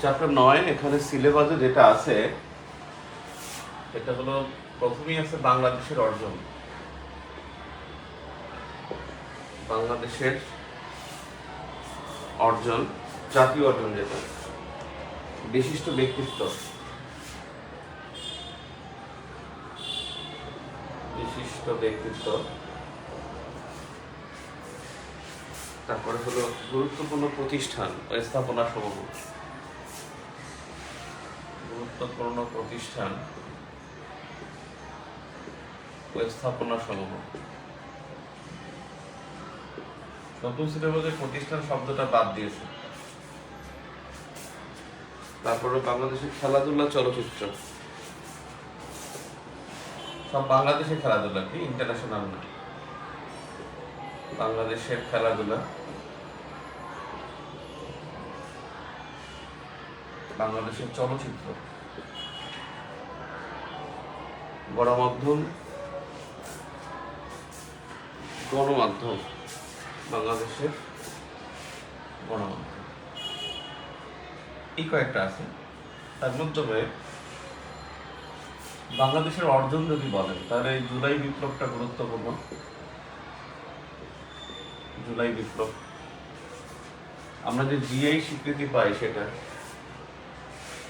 Chapter নয় এখানে সিলেবাসে যেটা আছে এটা হলো প্রথমেই আছে বাংলাদেশের অর্জন। বাংলাদেশের অর্জন, জাতীয় অর্জন যেটা, বিশিষ্ট ব্যক্তিত্ব। বিশিষ্ট ব্যক্তিত্ব। তারপরে হলো গুরুত্বপূর্ণ প্রতিষ্ঠান ও স্থাপনা সমূহ। গুরুত্বপূর্ণ প্রতিষ্ঠান স্থাপনা সমূহ নতুন সিলেবাসে প্রতিষ্ঠান শব্দটা বাদ দিয়েছে। তারপরে বাংলাদেশের খেলাধুলা চলচ্চিত্র। সব বাংলাদেশের খেলাধুলা কি? ইন্টারন্যাশনাল না? বাংলাদেশের খেলাধুলা। বাংলাদেশের চলচ্চিত্র। গণমাধ্যম গণমাধ্যম, বাংলাদেশের গণমাধ্যম। এই কয়েকটা আছে। তার মধ্যে বাংলাদেশের অর্জন যদি বলেন, তাহলে এই জুলাই বিপ্লবটা গুরুত্বপূর্ণ। জুলাই বিপ্লব। আমরা যে জিআই স্বীকৃতি পাই সেটা,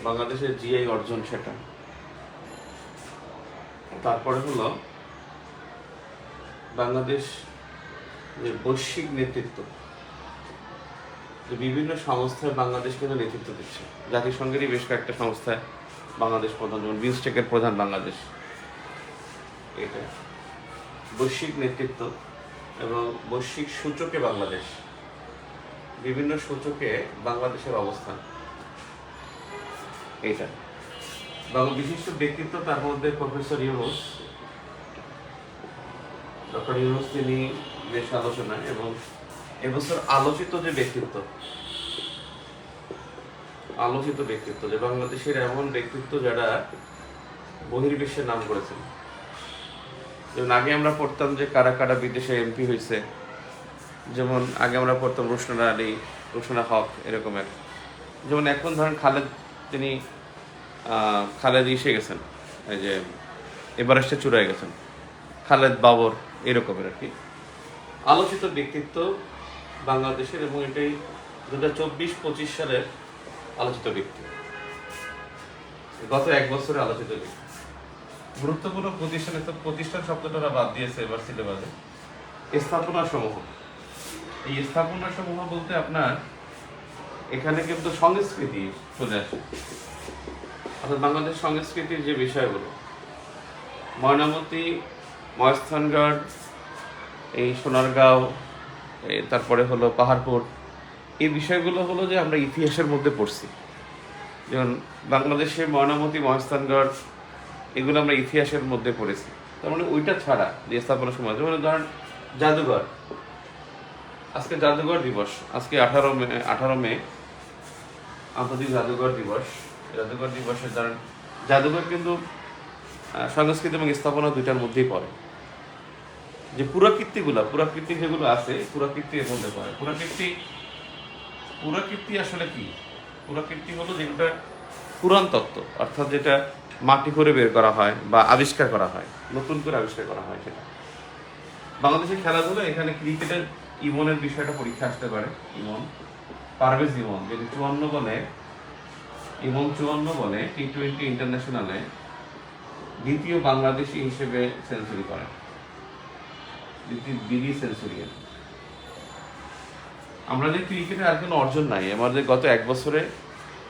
বাংলাদেশের জিআই অর্জন সেটা। তারপরে হলো বাংলাদেশ যে বৈশ্বিক নেতৃত্ব বিভিন্ন সংস্থায় বাংলাদেশ কিন্তু নেতৃত্ব দিচ্ছে। জাতিসংঘেরই বেশ কয়েকটা সংস্থায় বাংলাদেশ প্রধান, যেমন বিমস্টেকের প্রধান বাংলাদেশ। এটা বৈশ্বিক নেতৃত্ব এবং বৈশ্বিক সূচকে বাংলাদেশ। বিভিন্ন সূচকে বাংলাদেশের অবস্থান। এইটা। বাংলা বিশিষ্ট ব্যক্তিত্ব তার মধ্যে প্রফেসর ইউনুস। ডক্টর ইউনুস, তিনি বেশ আলোচনায় এবং এবছর আলোচিত যে ব্যক্তিত্ব, আলোচিত ব্যক্তিত্ব যে বাংলাদেশের এমন ব্যক্তিত্ব যারা বহির্বিশ্বের নাম করেছেন। যেমন আগে আমরা পড়তাম যে কারা কারা বিদেশে এমপি হয়েছে, যেমন আগে আমরা পড়তাম রুশনা আলী, রুশনা হক, এরকমের। যেমন এখন ধরেন খালেদ, তিনি খালেদ এসে গেছেন। এই যে এভারেস্টে চূড়ায় গেছেন। খালেদ বাবর এরকমের আর কি। আলোচিত ব্যক্তিত্ব বাংলাদেশের এবং এটাই দু হাজার চব্বিশ পঁচিশ সালের আলোচিত ব্যক্তি। গত এক বছরে আলোচিত ব্যক্তি। গুরুত্বপূর্ণ প্রতিষ্ঠানে তো প্রতিষ্ঠান শব্দটা বাদ দিয়েছে এবার সিলেবাসে। স্থাপনা সমূহ এই স্থাপনা সমূহ বলতে আপনার এখানে কিন্তু সংস্কৃতি চলে আসে। অর্থাৎ বাংলাদেশ সংস্কৃতির যে বিষয়গুলো, ময়নামতি ময়স্থানগড় এই সোনারগাঁও তারপরে হলো পাহাড়পুর, এই বিষয়গুলো হলো যে আমরা ইতিহাসের মধ্যে পড়ছি। যেমন বাংলাদেশে ময়নামতি মহাস্থানগড় এগুলো আমরা ইতিহাসের মধ্যে পড়েছি। তার মানে ওইটা ছাড়া যে স্থাপনা সময়, যেমন ধরেন জাদুঘর। আজকে জাদুঘর দিবস, আজকে আঠারো মে আঠারো মে আন্তর্জাতিক জাদুঘর দিবস। জাদুঘর দিবসে ধরেন জাদুঘর কিন্তু সংস্কৃতি এবং স্থাপনা দুইটার মধ্যেই পড়ে। যে পুরাকীর্তিগুলা, পুরাকীর্তি যেগুলো আছে, পুরাকীর্তি এর মধ্যে পড়ে। পুরাকীর্তি পুরাকীর্তি আসলে কি? পুরাকীর্তি হলো যেটা পুরাণ তত্ত্ব, অর্থাৎ যেটা মাটি করে বের করা হয় বা আবিষ্কার করা হয়, নতুন করে আবিষ্কার করা হয় সেটা। বাংলাদেশের খেলাধুলো এখানে ক্রিকেটের ইমনের বিষয়টা পরীক্ষা আসতে পারে, ইমন, পারভেজ ইমন যদি চুয়ান্ন বলে ইমন চুয়ান্ন বলে টি টোয়েন্টি ইন্টারন্যাশনালে দ্বিতীয় বাংলাদেশি হিসেবে সেঞ্চুরি করেন বিডি সেঞ্চুরিয়ান আমরা যে ক্রিকেটে আর কোনো অর্জন নাই, আমাদের গত এক বছরে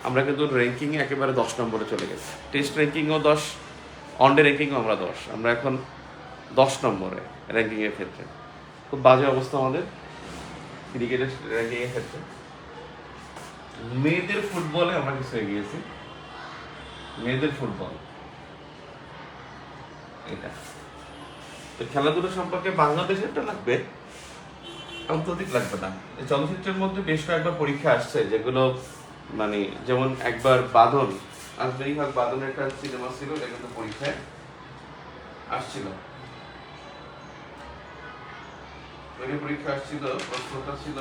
আমরা কিন্তু র্যাঙ্কিংয়ে একেবারে দশ নম্বরে চলে গেছি। টেস্ট র্যাঙ্কিংও দশ ওয়ানডে র্যাঙ্কিংও আমরা দশ। আমরা এখন দশ নম্বরে র্যাঙ্কিংয়ের ক্ষেত্রে। খুব বাজে অবস্থা আমাদের। ক্রিকেটের র্যাঙ্কিংয়ের ক্ষেত্রে। মেয়েদের ফুটবলে আমরা কিছু এগিয়েছি। মেয়েদের ফুটবল। এটা। তো খেলাধুলা সম্পর্কে বাংলাদেশেরটা লাগবে, আন্তর্জাতিক লাগবে না। চলচ্চিত্রের মধ্যে বেশ কয়েকবার পরীক্ষা আসছে, যেগুলো মানে যেমন একবার বাদন আজমেরি হক বাদনের একটা সিনেমা ছিল এটা পরীক্ষায় আসছিল। পরীক্ষা আসছিল, প্রশ্নটা ছিল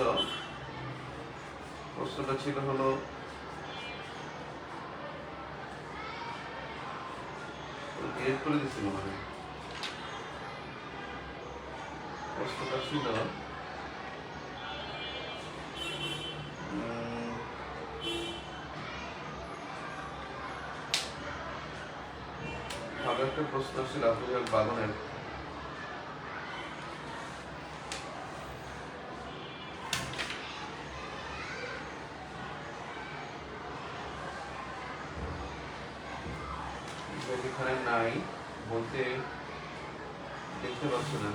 প্রশ্নটা ছিল হলো ডিলেট করে দিচ্ছি মনে। হয় প্রশ্নটা ছিল একটা প্রশ্ন ছিল আফরিয়াল বাগানের এখানে নাই, বলতে দেখতে পাচ্ছি না।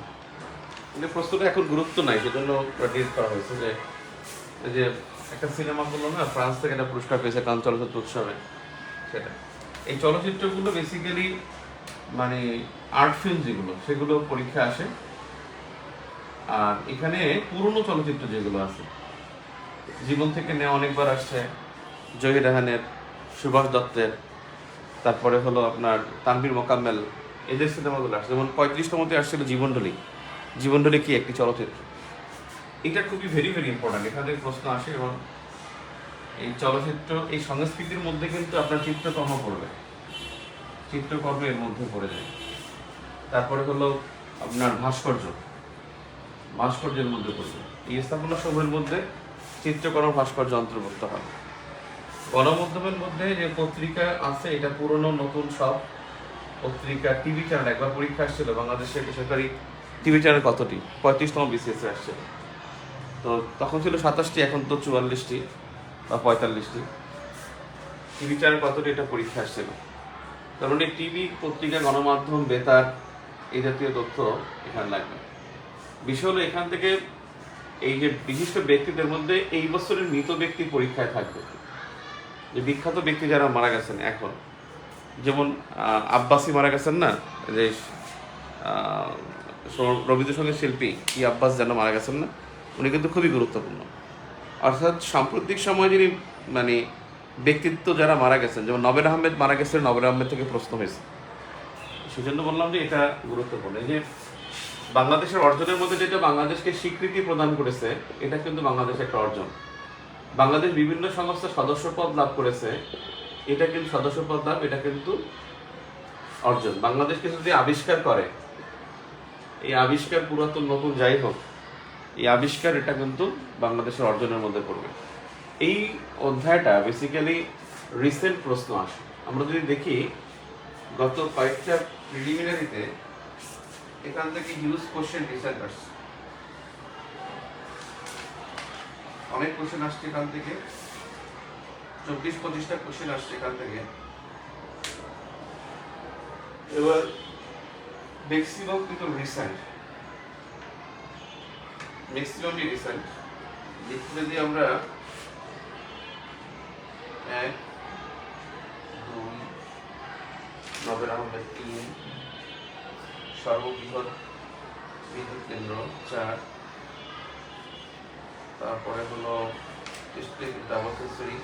কিন্তু প্রশ্নটা এখন গুরুত্ব নাই, সেজন্য ডিলিট করা হয়েছে যে যে একটা সিনেমা করল না, ফ্রান্স থেকে একটা পুরস্কার পেয়েছে কান চলচ্চিত্র উৎসবে, সেটা। এই চলচ্চিত্রগুলো বেসিক্যালি মানে আর্ট ফিল্ম যেগুলো, সেগুলো পরীক্ষা আসে। আর এখানে পুরনো চলচ্চিত্র যেগুলো আছে, জীবন থেকে নেওয়া অনেকবার আসছে, জহির রাহানের, সুভাষ দত্তের তারপরে হলো আপনার তানভীর মোকাম্মেল, এদের সিনেমাগুলো আসছে যেমন পঁয়ত্রিশতমতে আসছিল জীবনডলি। জীবনডলি কি একটি চলচ্চিত্র? এটা খুবই ভেরি ভেরি ইম্পর্ট্যান্ট এখান থেকে প্রশ্ন আসে এবং এই চলচ্চিত্র, এই সংস্কৃতির মধ্যে কিন্তু আপনার চিত্রকর্ম পড়বে। চিত্রকর্ম এর মধ্যে পড়ে যায়। তারপরে হলো আপনার ভাস্কর্য। ভাস্কর্যের মধ্যে পড়বে। এই স্থাপনা সমূহের মধ্যে চিত্রকর্ম ভাস্কর্য অন্তর্ভুক্ত হবে। গণমাধ্যমের মধ্যে যে পত্রিকা আছে, এটা পুরনো, নতুন সব। পত্রিকা, টিভি চ্যানেল, একবার পরীক্ষা আসছিল বাংলাদেশের বেসরকারি টিভি চ্যানেল কতটি? পঁয়ত্রিশতম বিসিএস আসছিল তো তখন ছিল সাতাশটি, এখন তো চুয়াল্লিশটি বা পঁয়তাল্লিশটি। টিভি চ্যানেল কতটি? এটা পরীক্ষা আসছিল। তার মানে টিভি পত্রিকা, গণমাধ্যম, বেতার এই জাতীয় তথ্য এখানে লাগবে। বিষয় হলো এখান থেকে এই যে বিশিষ্ট ব্যক্তিদের মধ্যে এই বছরের মৃত ব্যক্তি পরীক্ষায় থাকবে। যে বিখ্যাত ব্যক্তি যারা মারা গেছেন এখন, যেমন আব্বাসি মারা গেছেন না? যে রবীন্দ্রসঙ্গীত শিল্পী ই আব্বাস যেন মারা গেছেন না? উনি কিন্তু খুবই গুরুত্বপূর্ণ। অর্থাৎ সাম্প্রতিক সময়ে যিনি মানে ব্যক্তিত্ব যারা মারা গেছেন, যেমন নবের আহমেদ মারা গেছেন, নবের আহমেদ থেকে প্রশ্ন হয়েছে। সেজন্য বললাম যে এটা গুরুত্বপূর্ণ। যে বাংলাদেশের অর্জনের মধ্যে যেটা বাংলাদেশকে স্বীকৃতি প্রদান করেছে, এটা কিন্তু বাংলাদেশের একটা অর্জন। বাংলাদেশ বিভিন্ন সংস্থার সদস্যপদ লাভ করেছে। এটা কিন্তু সদস্যপদ লাভ, এটা কিন্তু অর্জন। বাংলাদেশকে যদি আবিষ্কার করে, এই আবিষ্কার পুরাতন, নতুন যাই হোক, এই আবিষ্কার এটা কিন্তু বাংলাদেশের অর্জনের মধ্যে পড়বে। এই অধ্যায়টা বেসিক্যালি রিসেন্ট প্রশ্ন আসে। আমরা যদি দেখি, গত কয়েকটা প্রিলিমিনারিতে এখান থেকে হিউজ কোশ্চেন রিসেন্ট আসছে অনেক কোশ্চেন আসছে এখান থেকে। চব্বিশ, পঁচিশটা কোশ্চেন আসছে এখান থেকে। এবার ম্যাক্সিমাম কিন্তু রিসেন্ট ম্যাক্সিমামই রিসেন্ট লিখতে যদি আমরা এক, দুই, নবের আহমেদ তিন, সর্ববৃহৎ বিদ্যুৎ কেন্দ্র, চার তারপরে হলো ডাবলসেসরি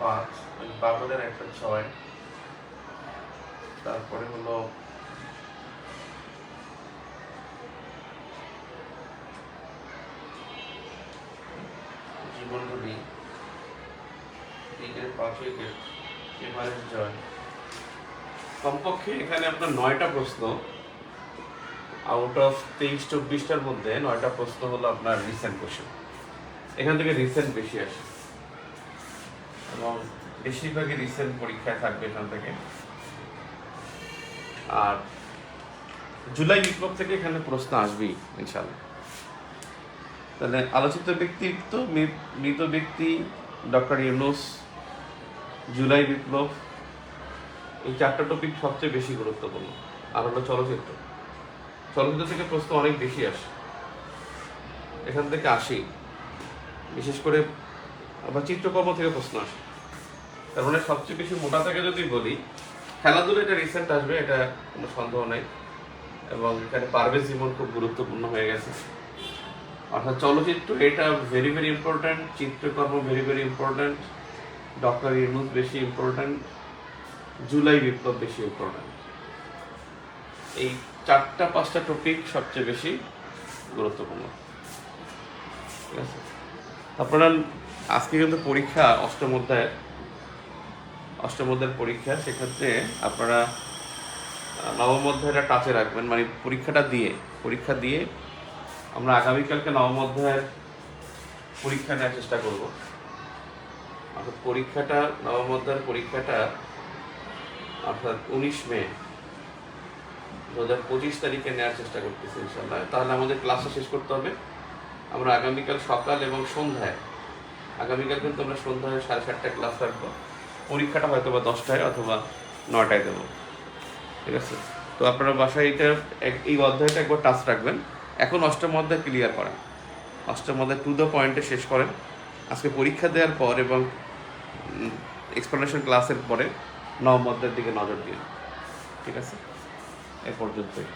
পাঁচ ওই বাবলের একটা ছয়। তারপরে হলো জীবনগুলি ক্রিকেট পাঁচ উইকেট এভারেস্ট জয়। কমপক্ষে এখানে আপনার নয়টা প্রশ্ন। আউট অফ তেইশ, চব্বিশটার মধ্যে নয়টা প্রশ্ন হলো আপনার রিসেন্ট কোশ্চেন এখান থেকে রিসেন্ট বেশি আসে। এবং বেশিরভাগই রিসেন্ট পরীক্ষায় থাকবে এখান থেকে। আর জুলাই বিপ্লব থেকে এখানে প্রশ্ন আসবেই ইনশাল্লাহ তাহলে আলোচিত ব্যক্তিত্ব মৃ- মৃত ব্যক্তি ডক্টর ইউনুস, জুলাই বিপ্লব, এই চারটা টপিক সবচেয়ে বেশি গুরুত্বপূর্ণ, আর হলো চলচ্চিত্র। চলচ্চিত্র থেকে প্রশ্ন অনেক বেশি আসে। এখান থেকে আসি বিশেষ করে আবার চিত্রকর্ম থেকে প্রশ্ন আসে। তার মানে সবচেয়ে বেশি মোটা থেকে যদি বলি, খেলাধুলা এটা রিসেন্ট আসবে, এটা কোনো সন্দেহ নাই। এবং এখানে পারভেজ জীবন খুব গুরুত্বপূর্ণ হয়ে গেছে। অর্থাৎ চলচ্চিত্র, এটা ভেরি ভেরি ইম্পর্ট্যান্ট চিত্রকর্ম very very important doctor Yunus বেশি ইম্পর্ট্যান্ট জুলাই বিপ্লব বেশি ইম্পর্ট্যান্ট এই চারটা, পাঁচটা টপিক সবচেয়ে বেশি গুরুত্বপূর্ণ। ঠিক আছে? আপনারা আজকে কিন্তু পরীক্ষা, অষ্টম অধ্যায়, অষ্টম অধ্যায়ের পরীক্ষা, সেক্ষেত্রে আপনারা নবম অধ্যায়টা টাচে রাখবেন মানে পরীক্ষাটা দিয়ে, পরীক্ষা দিয়ে আমরা আগামীকালকে নবম অধ্যায়ের পরীক্ষা নেওয়ার চেষ্টা করব। অর্থাৎ পরীক্ষাটা, নবম অধ্যায়ের পরীক্ষাটা, অর্থাৎ উনিশ মে দু হাজার পঁচিশ তারিখে নেওয়ার চেষ্টা করতেছি ইনশাল্লাহ তাহলে আমাদের ক্লাসটা শেষ করতে হবে। আমরা আগামীকাল সকাল এবং সন্ধ্যায়, আগামীকাল কিন্তু আমরা সন্ধ্যায় সাড়ে সাতটায় ক্লাস রাখব। পরীক্ষাটা হয়তো বা দশটায় অথবা নটায় দেবো। ঠিক আছে? তো আপনারা বাসায় এটা এই অধ্যায়টা একবার টাচ রাখবেন। এখন অষ্টম অধ্যায় ক্লিয়ার করেন। অষ্টম অধ্যায় টু দ্য পয়েন্টে শেষ করেন। আজকে পরীক্ষা দেওয়ার পর এবং এক্সপ্লেনেশন ক্লাসের পরে নবম অধ্যায়ের দিকে নজর দিন। ঠিক আছে? এ পর্যন্তই।